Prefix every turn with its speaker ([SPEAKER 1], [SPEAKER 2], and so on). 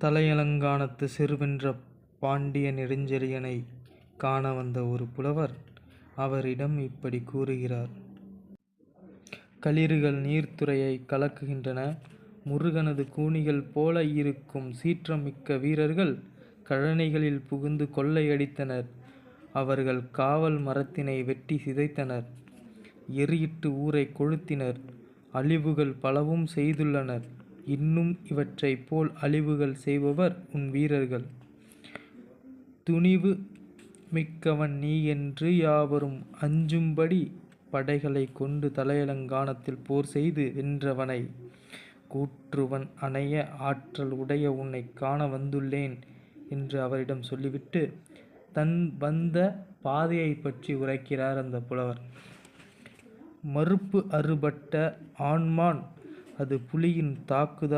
[SPEAKER 1] தலையலங்கானத்து செருவென்ற பாண்டிய நெடுஞ்செழியனை காண வந்த ஒரு புலவர் அவரிடம் இப்படி கூறுகிறார். களிறுகள் நீர்த்துறையை கலக்குகின்றன. முருகனது கூணிகள் போல இருக்கும் சீற்றம் மிக்க வீரர்கள் கழனிகளில் புகுந்து கொள்ளையடித்தனர் அவர்கள் காவல் மரத்தினை வெட்டி சிதைத்தனர். எரியிட்டு ஊரை கொளுத்தினர். அழிவுகள் பலவும் செய்துள்ளனர். இன்னும் இவற்றைப் போல் அழிவுகள் செய்பவர் உன் வீரர்கள். துணிவு மிக்கவன் நீ என்று யாவரும் அஞ்சும்படி படைகளைக் கொண்டு தலையலங்கானத்தில் போர் செய்து வென்றவனை கூற்றுவன் அணைய ஆற்றல் உடைய உன்னைக் காண வந்துள்ளேன் என்று அவரிடம் சொல்லிவிட்டு தன் வந்த பாதையைப் பற்றி உரைக்கிறார் அந்த புலவர். மறுப்பு அறுபட்ட ஆண்மான் அது புலியின் தாக்குதல்